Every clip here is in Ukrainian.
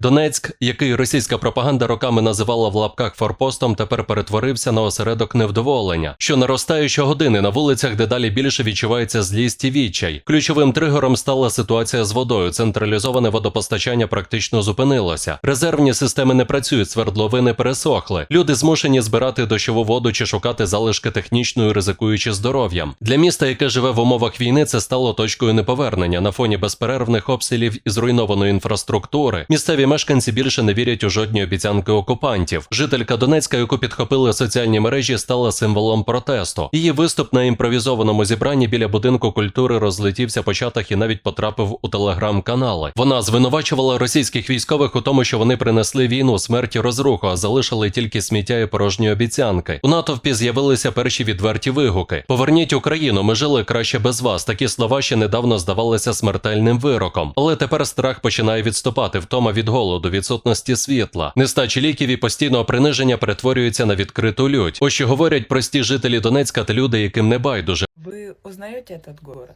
Донецьк, який російська пропаганда роками називала в лапках форпостом, тепер перетворився на осередок невдоволення. Що наростає щогодини на вулицях, дедалі більше відчувається злість і відчай. Ключовим тригером стала ситуація з водою. Централізоване водопостачання практично зупинилося. Резервні системи не працюють, свердловини пересохли. Люди змушені збирати дощову воду чи шукати залишки технічної, ризикуючи здоров'ям. Для міста, яке живе в умовах війни, це стало точкою неповернення на фоні безперервних обстрілів і зруйнованої інфраструктури. Місцеві мешканці більше не вірять у жодні обіцянки окупантів. Жителька Донецька, яку підхопили соціальні мережі, стала символом протесту. Її виступ на імпровізованому зібранні біля будинку культури розлетівся по чатах і навіть потрапив у телеграм-канали. Вона звинувачувала російських військових у тому, що вони принесли війну, смерть і розруху, а залишили тільки сміття і порожні обіцянки. У натовпі з'явилися перші відверті вигуки. Поверніть Україну, ми жили краще без вас. Такі слова ще недавно здавалися смертельним вироком. Але тепер страх починає відступати. Втома від голоду, відсутності світла, нестачі ліків і постійного приниження перетворюються на відкриту лють. Ось що говорять прості жителі Донецька та люди, яким не байдуже. Вы узнаете этот город?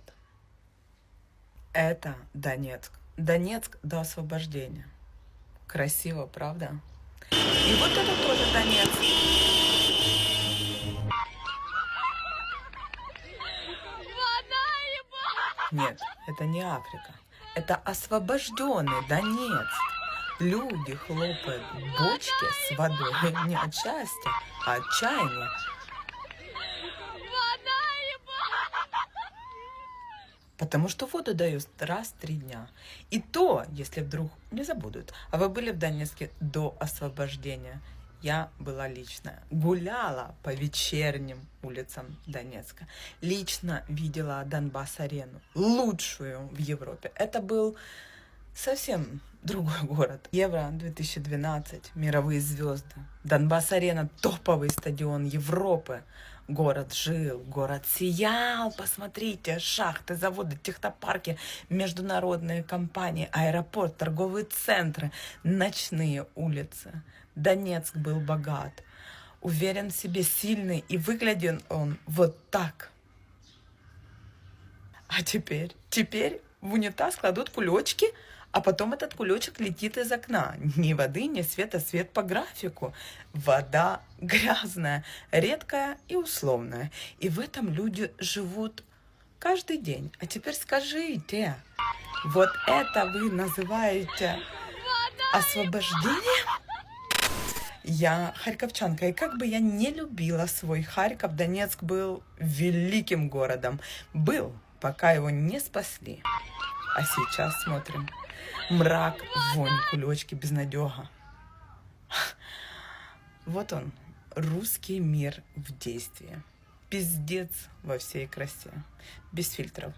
Это Донецк. Донецк до освобождения. Красиво, правда? И вот это тоже Донецк. Нет, это не Африка. Это освобожденный Донецк. Люди хлопают бочки с водой не от счастья, а от чаяния. Потому что воду дают раз в три дня. И то, если вдруг не забудут. А вы были в Донецке до освобождения? Я была лично. Гуляла по вечерним улицам Донецка. Лично видела Донбасс-арену. Лучшую в Европе. Это был совсем другой город. Евро 2012, мировые звезды. Донбасс-арена, топовый стадион Европы. Город жил, город сиял, посмотрите, шахты, заводы, технопарки, международные компании, аэропорт, торговые центры, ночные улицы. Донецк был богат, уверен в себе, сильный, и выглядел он вот так. А теперь, теперь в унитаз кладут кулечки, а потом этот кулечек летит из окна. Ни воды, ни света, свет по графику. Вода грязная, редкая и условная. И в этом люди живут каждый день. А теперь скажите, вот это вы называете освобождение? Я харьковчанка, и как бы я не любила свой Харьков, Донецк был великим городом. Был, пока его не спасли. А сейчас смотрим. Мрак, вонь, кулечки, безнадега. Вот он, русский мир в действии. Пиздец во всей красе. Без фильтров.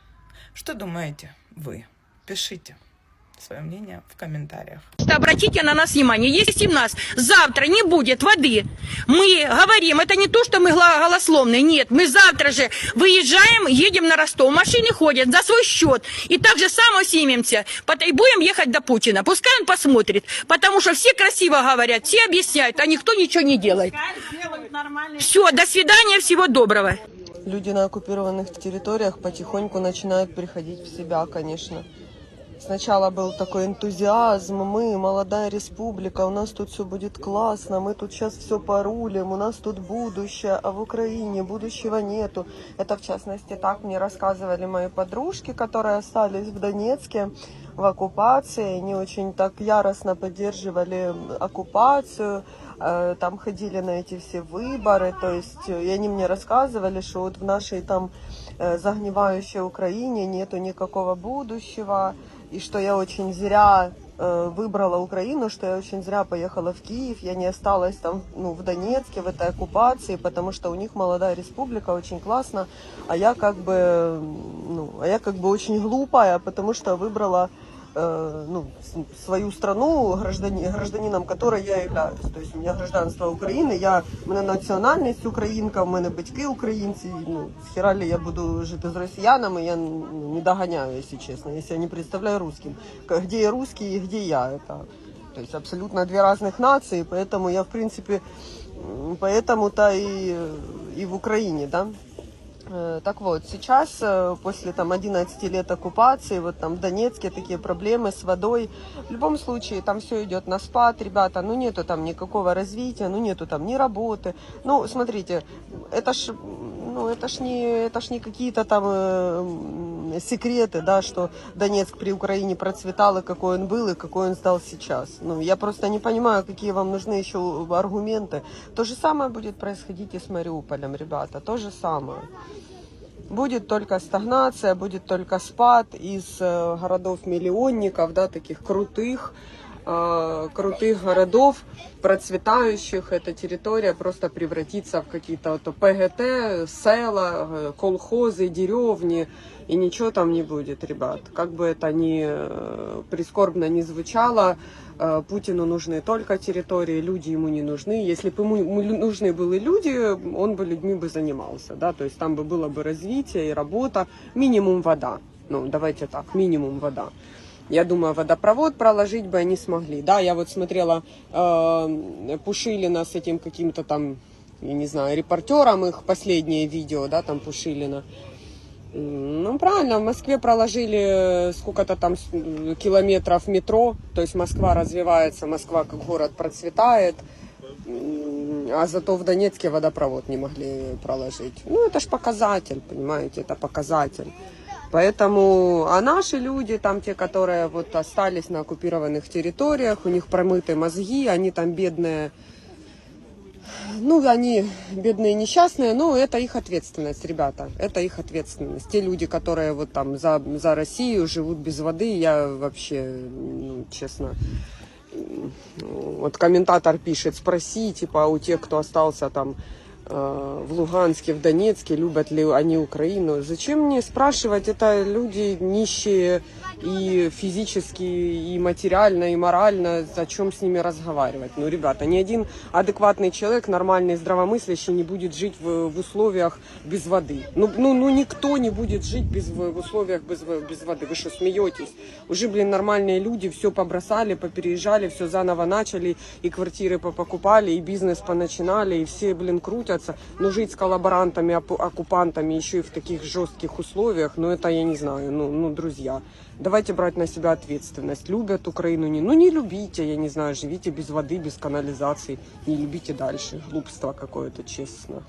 Что думаете вы? Пишите свое мнение в комментариях. Обратите на нас внимание, если у нас завтра не будет воды, мы говорим, это не то, что мы голословные, нет, мы завтра же выезжаем, едем на Ростов, машины ходят за свой счет, и так же само снимемся, и будем ехать до Путина, пускай он посмотрит, потому что все красиво говорят, все объясняют, а никто ничего не делает. Все, до свидания, всего доброго. Люди на оккупированных территориях потихоньку начинают приходить в себя, конечно. Сначала был такой энтузиазм, мы, молодая республика, у нас тут все будет классно, мы тут сейчас все порулим, у нас тут будущее, а в Украине будущего нету. Это в частности так мне рассказывали мои подружки, которые остались в Донецке в оккупации, они очень так яростно поддерживали оккупацию, э, там ходили на эти все выборы, то есть, э, и они мне рассказывали, что вот в нашей там э, загнивающей Украине нету никакого будущего, и что я очень зря э, выбрала Украину, что я очень зря поехала в Киев, я не осталась там, ну, в Донецке, в этой оккупации, потому что у них молодая республика, очень классно, а я как бы, ну, а я как бы очень глупая, потому что выбрала э, ну, с- свою страну, граждани, гражданином которой я являюсь. То есть у меня гражданство України, я, у мене національність українка, у мене батьки українці. Ну, хіра ли я буду жити з росіянами, я ну, не доганяю, если честно, если я не представляю русским. К- Где я русский и где я, это то есть абсолютно две разных нации, поэтому я, в принципе, м, поэтому-то и, и в Украине, да, Э, Так вот, сейчас, э, после там 11 лет оккупации, вот там в Донецке такие проблемы с водой. В любом случае, там все идет на спад, ребята, ну нету там никакого развития, ну нету там ни работы. Ну, смотрите, это ж, ну, это ж не, это ж не какие-то там э, м, секреты, да, что Донецк при Украине процветал, и какой он был, и какой он стал сейчас. Ну, я просто не понимаю, какие вам нужны еще аргументы. То же самое будет происходить и с Мариуполем, ребята, то же самое. Будет только стагнация, будет только спад из э, городов-миллионников, да, таких крутых, э, крутых городов, процветающих. Эта территория просто превратится в какие-то вот ПГТ, села, э, колхозы, деревни, и ничего там не будет, ребят. Как бы это ни э, прискорбно не звучало, Путину нужны только территории, люди ему не нужны. Если бы ему нужны были люди, он бы людьми бы занимался, да, то есть там бы было бы развитие и работа, минимум вода. Ну, давайте так, минимум вода. Я думаю, водопровод проложить бы они смогли. Да, я вот смотрела э, Пушилина с этим каким-то там, я не знаю, репортером их последнее видео, да, там Пушилина. Ну, правильно, в Москве проложили э, сколько-то там м, километров метро, то есть Москва развивается, Москва как город процветает, а зато в Донецке водопровод не могли проложить. Ну, это ж показатель, понимаете, это показатель. Поэтому, а наши люди, там те, которые вот остались на оккупированных территориях, у них промыты мозги, они там бедные, ну, они бедные несчастные, но это их ответственность, ребята, это их ответственность. Те люди, которые вот там за, за Россию живут без воды, я вообще, ну, честно, вот комментатор пишет, спроси, типа, у тех, кто остался там в Луганске, в Донецке, любят ли они Украину. Зачем мне спрашивать? Это люди нищие и физически, и материально, и морально. Зачем с ними разговаривать? Ну, ребята, ни один адекватный человек, нормальный, здравомыслящий, не будет жить в, в условиях без воды. Ну, ну, ну, никто не будет жить без, в в условиях без, в- без воды. Вы что, смеетесь? Уже, блин, нормальные люди все побросали, попереезжали, все заново начали, и квартиры покупали, и бизнес поначинали, и все, блин, крутятся. Но жить с коллаборантами, оп- оккупантами еще и в таких жестких условиях, ну это я не знаю, ну, ну друзья. Давайте брать на себя ответственность. Любят Украину, не, ну не любите, я не знаю, живите без воды, без канализации, не любите дальше. Глупство какое-то, честно.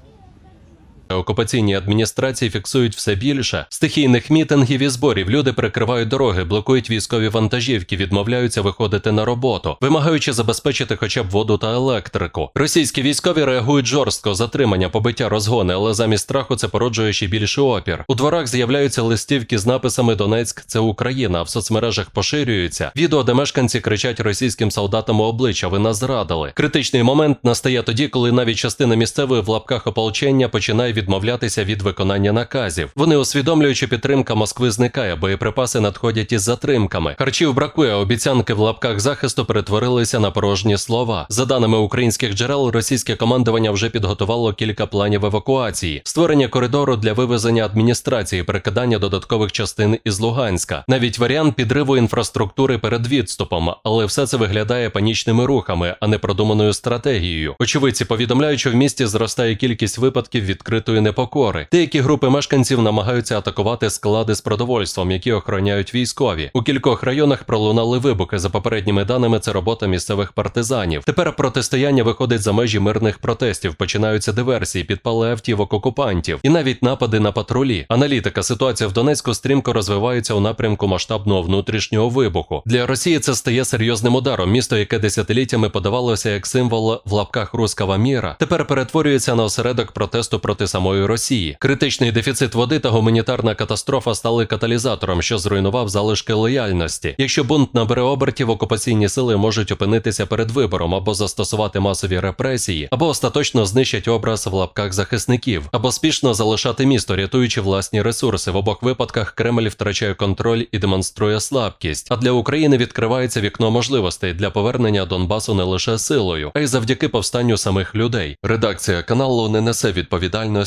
Окупаційні адміністрації фіксують все більше стихійних мітингів і зборів. Люди перекривають дороги, блокують військові вантажівки, відмовляються виходити на роботу, вимагаючи забезпечити хоча б воду та електрику. Російські військові реагують жорстко, затримання, побиття, розгони, але замість страху це породжує ще більший опір. У дворах з'являються листівки з написами Донецьк це Україна. В соцмережах поширюються відео, де мешканці кричать російським солдатам у обличчя. Ви нас зрадили. Критичний момент настає тоді, коли навіть частина місцевої в лапках ополчення починає відмовлятися від виконання наказів. Вони усвідомлюють, що підтримка Москви зникає, боєприпаси надходять із затримками. Харчів бракує, обіцянки в лапках захисту перетворилися на порожні слова. За даними українських джерел, російське командування вже підготувало кілька планів евакуації, створення коридору для вивезення адміністрації, перекидання додаткових частин із Луганська, навіть варіант підриву інфраструктури перед відступом, але все це виглядає панічними рухами, а не продуманою стратегією. Очевидці повідомляють, що в місті зростає кількість випадків відкритої непокори. Деякі групи мешканців намагаються атакувати склади з продовольством, які охороняють військові. У кількох районах пролунали вибухи. За попередніми даними, це робота місцевих партизанів. Тепер протистояння виходить за межі мирних протестів. Починаються диверсії, підпали автівок окупантів і навіть напади на патрулі. Аналітика ситуація в Донецьку стрімко розвивається у напрямку масштабного внутрішнього вибуху. Для Росії це стає серйозним ударом. Місто, яке десятиліттями подавалося як символ в лапках рускава міра, тепер перетворюється на осередок протесту проти самої Росії. Критичний дефіцит води та гуманітарна катастрофа стали каталізатором, що зруйнував залишки лояльності. Якщо бунт набере обертів, окупаційні сили можуть опинитися перед вибором або застосувати масові репресії, або остаточно знищать образ в лапках захисників, або спішно залишати місто, рятуючи власні ресурси. В обох випадках Кремль втрачає контроль і демонструє слабкість. А для України відкривається вікно можливостей для повернення Донбасу не лише силою, а й завдяки повстанню самих людей. Редакція каналу не несе відповідальності